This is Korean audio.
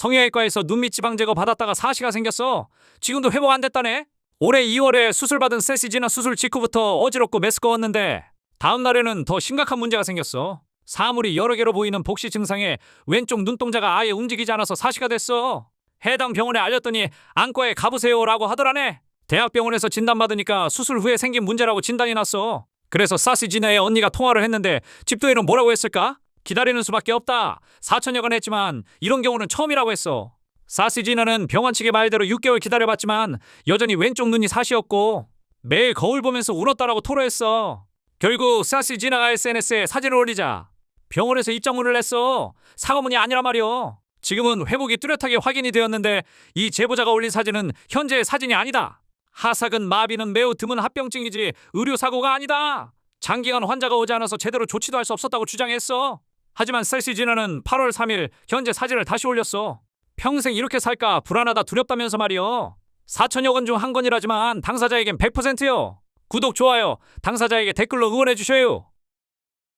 성형외과에서 눈밑 지방 제거 받았다가 사시가 생겼어. 지금도 회복 안 됐다네. 올해 2월에 수술 받은 세시지나 수술 직후부터 어지럽고 메스꺼웠는데 다음 날에는 더 심각한 문제가 생겼어. 사물이 여러 개로 보이는 복시 증상에 왼쪽 눈동자가 아예 움직이지 않아서 사시가 됐어. 해당 병원에 알렸더니 안과에 가보세요라고 하더라네. 대학병원에서 진단받으니까 수술 후에 생긴 문제라고 진단이 났어. 그래서 사시지나의 언니가 통화를 했는데 집도에는 뭐라고 했을까? 기다리는 수밖에 없다. 4천여건 했지만 이런 경우는 처음이라고 했어. 사시지나는 병원 측의 말대로 6개월 기다려봤지만 여전히 왼쪽 눈이 사시였고 매일 거울 보면서 울었다라고 토로했어. 결국 사시지나가 SNS에 사진을 올리자 병원에서 입장문을 냈어. 사과문이 아니라 말이오. 지금은 회복이 뚜렷하게 확인이 되었는데 이 제보자가 올린 사진은 현재의 사진이 아니다. 하삭은 마비는 매우 드문 합병증이지 의료 사고가 아니다. 장기간 환자가 오지 않아서 제대로 조치도 할 수 없었다고 주장했어. 하지만 셀시지나는 8월 3일 현재 사진을 다시 올렸어. 평생 이렇게 살까 불안하다 두렵다면서 말이요. 4천여 건 중 한 건이라지만 당사자에겐 100%요. 구독, 좋아요, 당사자에게 댓글로 응원해 주셔요.